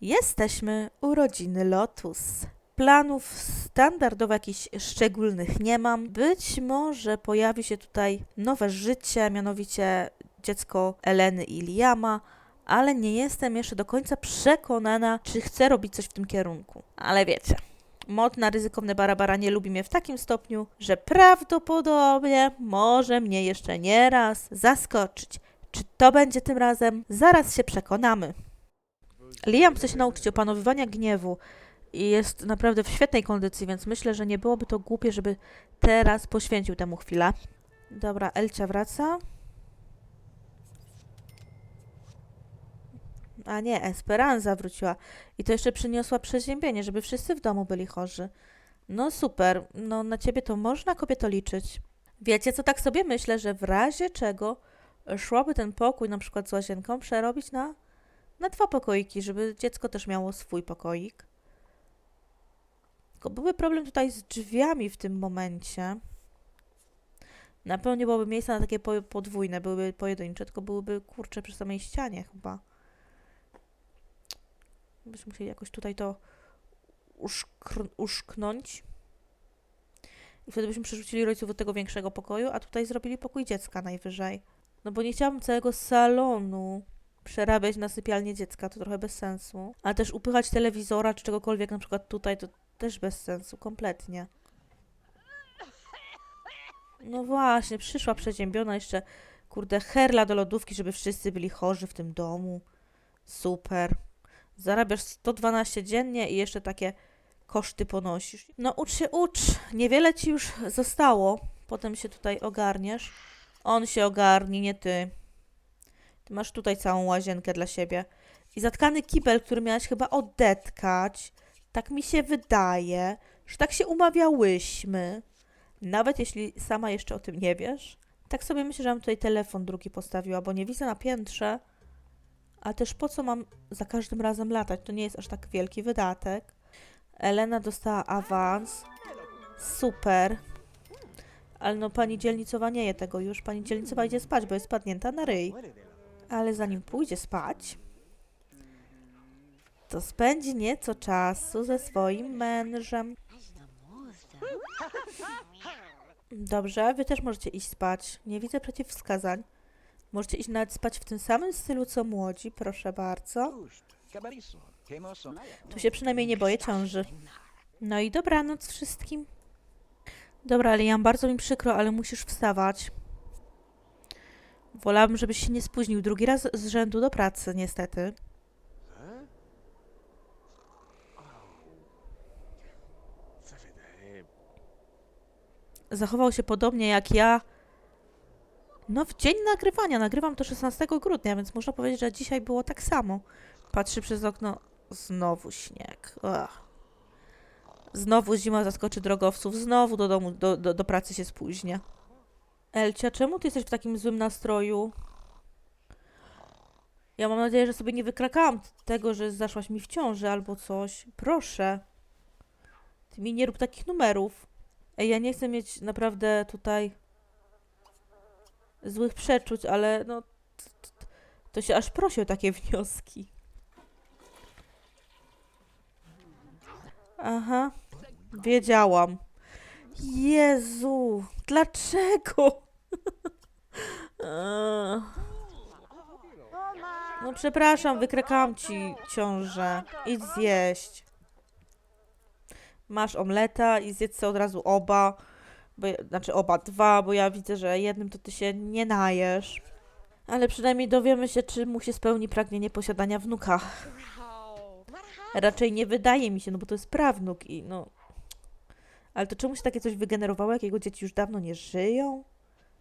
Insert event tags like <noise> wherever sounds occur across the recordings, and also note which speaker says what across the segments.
Speaker 1: Jesteśmy urodziny Lotus. Planów standardowo jakichś szczególnych nie mam. Być może pojawi się tutaj nowe życie, mianowicie dziecko Eleny i Liama, ale nie jestem jeszcze do końca przekonana, czy chcę robić coś w tym kierunku. Ale wiecie, mod na ryzykowne barabara nie lubi mnie w takim stopniu, że prawdopodobnie może mnie jeszcze nie raz zaskoczyć. Czy to będzie tym razem? Zaraz się przekonamy. Liam chce się nauczyć opanowywania gniewu i jest naprawdę w świetnej kondycji, więc myślę, że nie byłoby to głupie, żeby teraz poświęcił temu chwilę. Dobra, Elcia wraca. A nie, Esperanza wróciła. I to jeszcze przyniosła przeziębienie, żeby wszyscy w domu byli chorzy. No super, no na ciebie to można kobieto liczyć. Wiecie co, tak sobie myślę, że w razie czego szłoby ten pokój na przykład z łazienką przerobić na, na dwa pokoiki, żeby dziecko też miało swój pokoik. Tylko byłby problem tutaj z drzwiami w tym momencie. Na pewno nie byłoby miejsca na takie po- podwójne, byłyby pojedyncze, tylko byłyby kurcze przy samej ścianie chyba. Byśmy musieli jakoś tutaj to uszknąć. I wtedy byśmy przerzucili rodziców do tego większego pokoju, a tutaj zrobili pokój dziecka najwyżej. No bo nie chciałabym całego salonu przerabiać na sypialnię dziecka, to trochę bez sensu. Ale też upychać telewizora czy czegokolwiek na przykład tutaj, to też bez sensu, kompletnie. No właśnie, przyszła przeziębiona jeszcze, kurde, herla do lodówki, żeby wszyscy byli chorzy w tym domu. Super. Zarabiasz 112 dziennie i jeszcze takie koszty ponosisz. No ucz się, ucz. Niewiele ci już zostało. Potem się tutaj ogarniesz. On się ogarnie, nie ty. Masz tutaj całą łazienkę dla siebie. I zatkany kibel, który miałaś chyba odetkać. Tak mi się wydaje, że tak się umawiałyśmy. Nawet jeśli sama jeszcze o tym nie wiesz. Tak sobie myślę, że mam tutaj telefon drugi postawiła, bo nie widzę na piętrze. A też po co mam za każdym razem latać? To nie jest aż tak wielki wydatek. Elena dostała awans. Super. Ale no pani dzielnicowa nie je tego już. Pani dzielnicowa idzie spać, bo jest spadnięta na ryj. Ale zanim pójdzie spać, to spędzi nieco czasu ze swoim mężem. Dobrze, wy też możecie iść spać. Nie widzę przeciwwskazań. Możecie iść nawet spać w tym samym stylu co młodzi, proszę bardzo. Tu się przynajmniej nie boję ciąży. No i dobranoc wszystkim. Dobra, Liam, bardzo mi przykro, ale musisz wstawać. Wolałabym, żebyś się nie spóźnił drugi raz z rzędu do pracy, niestety. Zachował się podobnie jak ja. No, w dzień nagrywania. Nagrywam to 16 grudnia, więc można powiedzieć, że dzisiaj było tak samo. Patrzy przez okno. Znowu śnieg. Ugh. Znowu zima zaskoczy drogowców. Znowu do domu, do, do, do pracy się spóźnia. Elcia, czemu ty jesteś w takim złym nastroju? Ja mam nadzieję, że sobie nie wykrakałam tego, że zaszłaś mi w ciąży albo coś. Proszę. Ty mi nie rób takich numerów. Ej, ja nie chcę mieć naprawdę tutaj złych przeczuć, ale no... To się aż prosi o takie <laughs> wnioski. Aha, wiedziałam. Jezu, dlaczego? <laughs> No przepraszam, wykrekałam ci ciążę. Idź zjeść. Masz omleta i zjedz sobie od razu oba. Bo, znaczy oba, dwa, bo ja widzę, że jednym to ty się nie najesz. Ale przynajmniej dowiemy się, czy mu się spełni pragnienie posiadania wnuka. Raczej nie wydaje mi się, no bo to jest prawnuk i no... Ale to czemu się takie coś wygenerowało, jak jego dzieci już dawno nie żyją?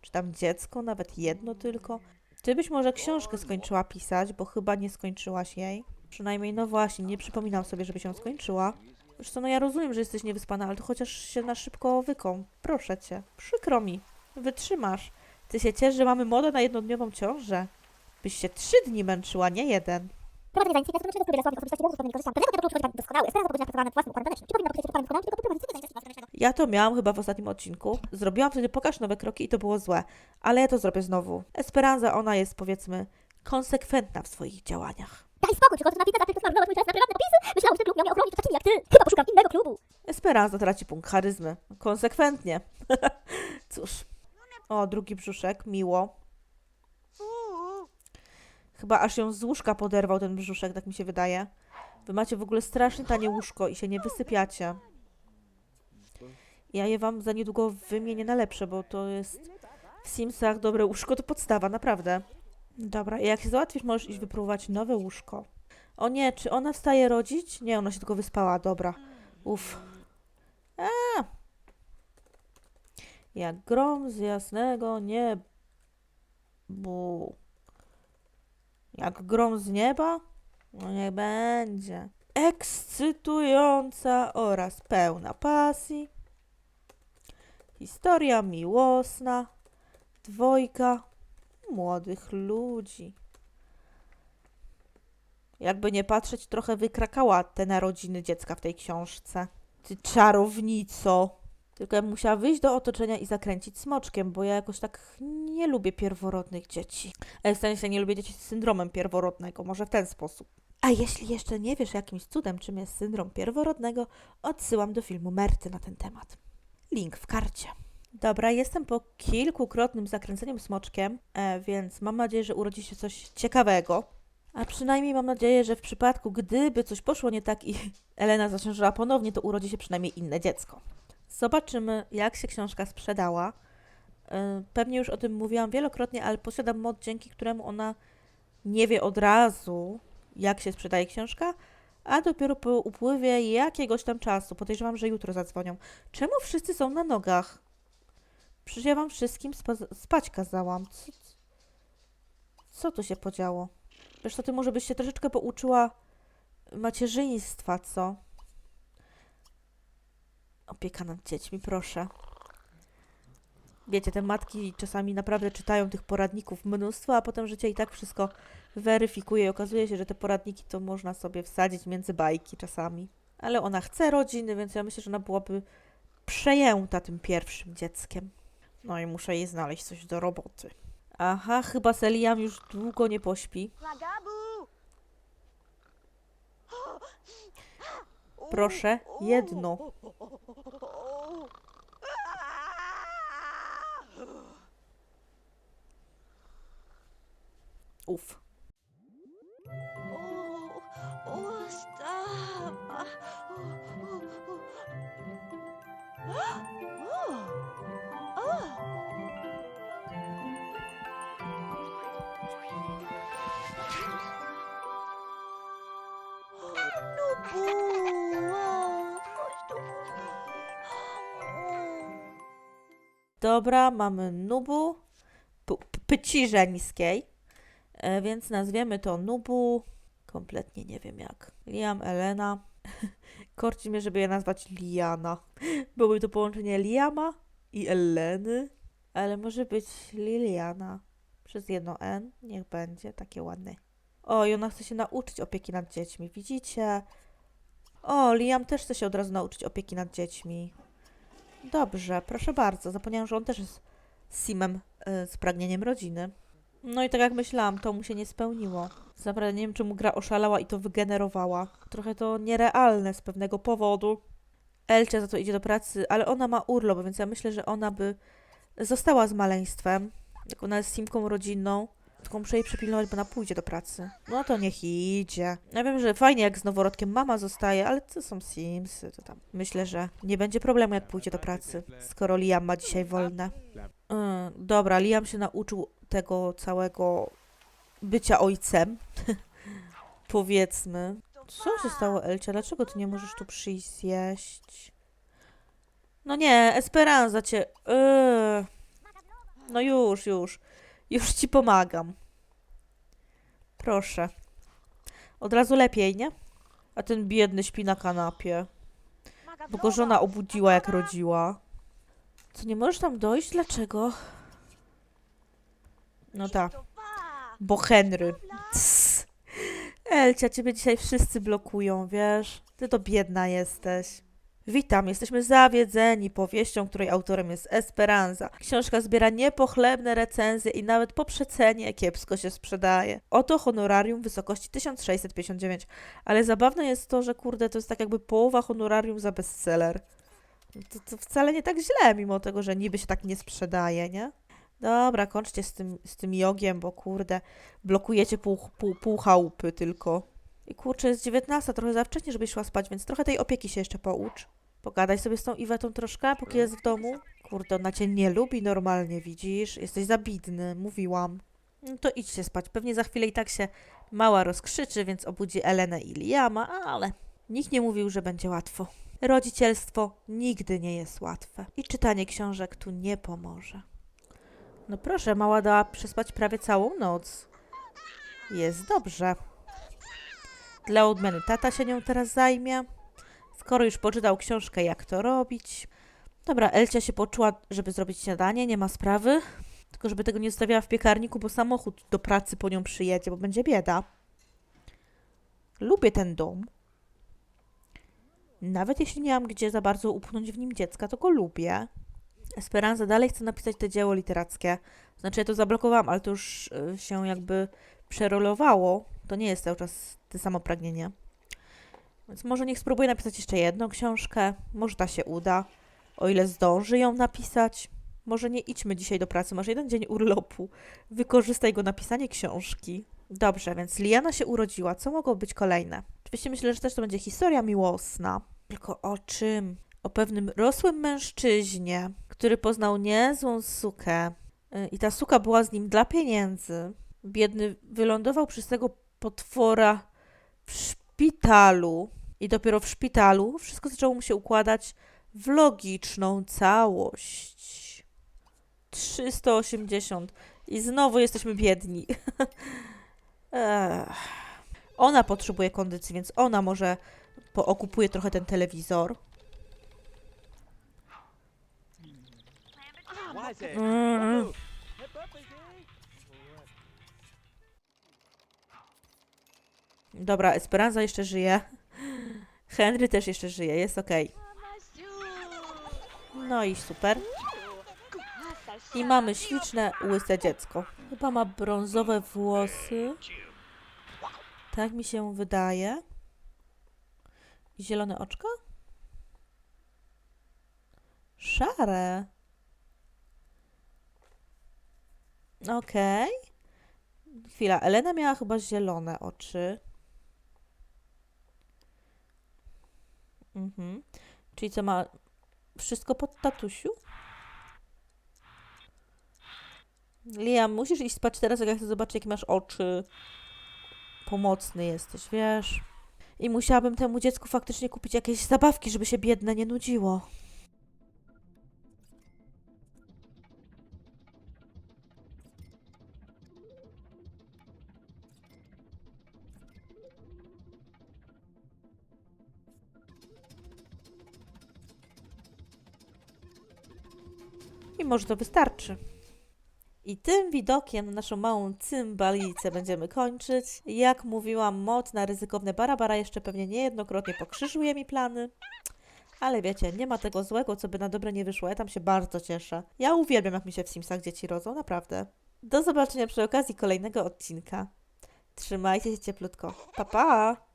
Speaker 1: Czy tam dziecko, nawet jedno tylko? Ty byś może książkę skończyła pisać, bo chyba nie skończyłaś jej. Przynajmniej, no właśnie, nie przypominam sobie, żeby się skończyła. Zresztą, no ja rozumiem, że jesteś niewyspana, ale to chociaż się na szybko wykąp. Proszę cię. Przykro mi. Wytrzymasz. Ty się ciesz, że mamy modę na jednodniową ciążę. Byś się trzy dni męczyła, nie jeden.
Speaker 2: Prowadzenie zajęć gastronomicznego, który Wielosławie osobistości dobrze zupełnie korzystam. Prezent tego przychodzi doskonały. Esperanza pogodzina pracowana nad własnym układem wewnętrznym. Przypomina pokrycie totalnym wykonaniem, tylko prowadzenie zajęć gastronomicznego.
Speaker 1: Ja to miałam chyba w ostatnim odcinku. Zrobiłam wtedy pokaż nowe kroki i to było złe. Ale ja to zrobię znowu. Esperanza, ona jest powiedzmy konsekwentna w swoich działaniach.
Speaker 2: Daj spokój, przychodzę na pizzę, a ty zmarnować mój czas na prywatne napisy? Myślałam, że ten klub miał mnie ochronić przed takimi jak ty. Chyba poszukam innego klubu.
Speaker 1: Esperanza traci punkt charyzmy. Konsekwentnie. <laughs> Cóż. O, drugi brzuszek. Miło. Chyba aż ją z łóżka poderwał ten brzuszek, tak mi się wydaje. Wy macie w ogóle strasznie tanie łóżko i się nie wysypiacie. Ja je wam za niedługo wymienię na lepsze, bo to jest w Simsach dobre łóżko to podstawa, naprawdę. Dobra, jak się załatwisz, możesz iść wypróbować nowe łóżko. O nie, czy ona wstaje rodzić? Nie, ona się tylko wyspała, dobra. Uff. A. Jak grom z jasnego niebu. Jak grom z nieba? No nie będzie. Ekscytująca oraz pełna pasji. Historia miłosna. Dwojga młodych ludzi. Jakby nie patrzeć, trochę wykrakała te narodziny dziecka w tej książce. Ty czarownico. Tylko ja bym musiała wyjść do otoczenia i zakręcić smoczkiem, bo ja jakoś tak nie lubię pierworodnych dzieci. Ale w sensie nie lubię dzieci z syndromem pierworodnego, może w ten sposób. A jeśli jeszcze nie wiesz jakimś cudem, czym jest syndrom pierworodnego, odsyłam do filmu Merty na ten temat. Link w karcie. Dobra, jestem po kilkukrotnym zakręceniu smoczkiem, e, więc mam nadzieję, że urodzi się coś ciekawego. A przynajmniej mam nadzieję, że w przypadku, gdyby coś poszło nie tak i <laughs> Elena zaciążyła ponownie, to urodzi się przynajmniej inne dziecko. Zobaczymy, jak się książka sprzedała. Yy, Pewnie już o tym mówiłam wielokrotnie, ale posiadam mod, dzięki któremu ona nie wie od razu, jak się sprzedaje książka, a dopiero po upływie jakiegoś tam czasu, podejrzewam, że jutro zadzwonią. Czemu wszyscy są na nogach? Przecież ja wam wszystkim spa- spać kazałam. Co, co tu się podziało? Wiesz co, ty może byś się troszeczkę pouczyła macierzyństwa, co? Opieka nad dziećmi, proszę. Wiecie, te matki czasami naprawdę czytają tych poradników mnóstwo, a potem życie i tak wszystko weryfikuje i okazuje się, że te poradniki to można sobie wsadzić między bajki czasami. Ale ona chce rodziny, więc ja myślę, że ona byłaby przejęta tym pierwszym dzieckiem. No i muszę jej znaleźć coś do roboty. Aha, chyba Seliam już długo nie pośpi. Proszę, jedno. Uf. Dobra, mamy Nubu, p- p- pyci żeńskiej, e, więc nazwiemy to Nubu. Kompletnie nie wiem jak. Liam, Elena. <laughs> Korci mnie, żeby je nazwać Liana. Byłoby to połączenie Liama i Eleny, ale może być Liliana. Przez jedno N, niech będzie, takie ładne. O, i ona chce się nauczyć opieki nad dziećmi, widzicie? O, Liam też chce się od razu nauczyć opieki nad dziećmi. Dobrze, proszę bardzo. Zapomniałam, że on też jest Simem y, z pragnieniem rodziny. No i tak jak myślałam, to mu się nie spełniło. Naprawdę nie wiem, czemu gra oszalała i to wygenerowała. Trochę to nierealne z pewnego powodu. Elcia za to idzie do pracy, ale ona ma urlop, więc ja myślę, że ona by została z maleństwem. Jak ona jest Simką rodzinną, tylko muszę jej przypilnować, bo ona pójdzie do pracy. No to niech idzie. Ja wiem, że fajnie jak z noworodkiem mama zostaje, ale to są Simsy, to tam. Myślę, że nie będzie problemu jak pójdzie do pracy, skoro Liam ma dzisiaj wolne. Mm, dobra, Liam się nauczył tego całego bycia ojcem. <laughs> Powiedzmy. Co się stało, Elcia? Dlaczego ty nie możesz tu przyjść zjeść? No nie, Esperanza cię... Yy. No już, już. Już ci pomagam. Proszę. Od razu lepiej, nie? A ten biedny śpi na kanapie. Bo go żona obudziła, jak rodziła. Co, nie możesz tam dojść? Dlaczego? No tak, bo Henry. Cs. Elcia, ciebie dzisiaj wszyscy blokują, wiesz? Ty to biedna jesteś. Witam, jesteśmy zawiedzeni powieścią, której autorem jest Esperanza. Książka zbiera niepochlebne recenzje i nawet po przecenie kiepsko się sprzedaje. Oto honorarium w wysokości 1659, ale zabawne jest to, że kurde, to jest tak jakby połowa honorarium za bestseller. To, to wcale nie tak źle, mimo tego, że niby się tak nie sprzedaje, nie? Dobra, kończcie z tym, z tym jogiem, bo kurde, blokujecie pół, pół, pół chałupy tylko. I kurczę, jest 19, trochę za wcześnie, żebyś szła spać, więc trochę tej opieki się jeszcze poucz. Pogadaj sobie z tą Iwetą troszkę, póki jest w domu. Kurde, ona cię nie lubi normalnie, widzisz? Jesteś za bidny, mówiłam. No to idź się spać. Pewnie za chwilę i tak się mała rozkrzyczy, więc obudzi Elenę i Liama, ale nikt nie mówił, że będzie łatwo. Rodzicielstwo nigdy nie jest łatwe. I czytanie książek tu nie pomoże. No proszę, mała dała przespać prawie całą noc. Jest dobrze. Dla odmiany tata się nią teraz zajmie. Skoro już poczytał książkę, jak to robić. Dobra, Elcia się poczuła, żeby zrobić śniadanie, nie ma sprawy. Tylko żeby tego nie zostawiała w piekarniku, bo samochód do pracy po nią przyjedzie, bo będzie bieda. Lubię ten dom. Nawet jeśli nie mam gdzie za bardzo upchnąć w nim dziecka, to go lubię. Esperanza dalej chce napisać to dzieło literackie. Znaczy, ja to zablokowałam, ale to już y, się jakby przerolowało. To nie jest cały czas to samo pragnienie. Więc może niech spróbuje napisać jeszcze jedną książkę. Może ta się uda. O ile zdąży ją napisać. Może nie idźmy dzisiaj do pracy, masz jeden dzień urlopu. Wykorzystaj go na pisanie książki. Dobrze, więc Liana się urodziła. Co mogło być kolejne? Oczywiście myślę, że też to będzie historia miłosna. Tylko o czym? O pewnym rosłym mężczyźnie, który poznał niezłą sukę. Y, I ta suka była z nim dla pieniędzy. Biedny wylądował przez tego potwora w szpitalu. I dopiero w szpitalu wszystko zaczęło mu się układać w logiczną całość. 380. I znowu jesteśmy biedni. <laughs> Ona potrzebuje kondycji, więc ona może pookupuje trochę ten telewizor. Dobra, Esperanza jeszcze żyje. Henry też jeszcze żyje, jest okej. No i super. I mamy śliczne, łyse dziecko. Chyba ma brązowe włosy. Tak mi się wydaje. Zielone oczka? Szare. Okej. Chwila, Elena miała chyba zielone oczy. Mhm. Czyli co ma wszystko pod tatusiu? Liam, musisz iść spać teraz, jak ja chcę zobaczyć, jakie masz oczy. Pomocny jesteś, wiesz. I musiałabym temu dziecku faktycznie kupić jakieś zabawki, żeby się biedne nie nudziło. Może to wystarczy. I tym widokiem na naszą małą cymbalicę będziemy kończyć. Jak mówiłam, mod na ryzykowne barabara jeszcze pewnie niejednokrotnie pokrzyżuje mi plany. Ale wiecie, nie ma tego złego, co by na dobre nie wyszło. Ja tam się bardzo cieszę. Ja uwielbiam, jak mi się w Simsach dzieci rodzą, naprawdę. Do zobaczenia przy okazji kolejnego odcinka. Trzymajcie się cieplutko. Pa, pa!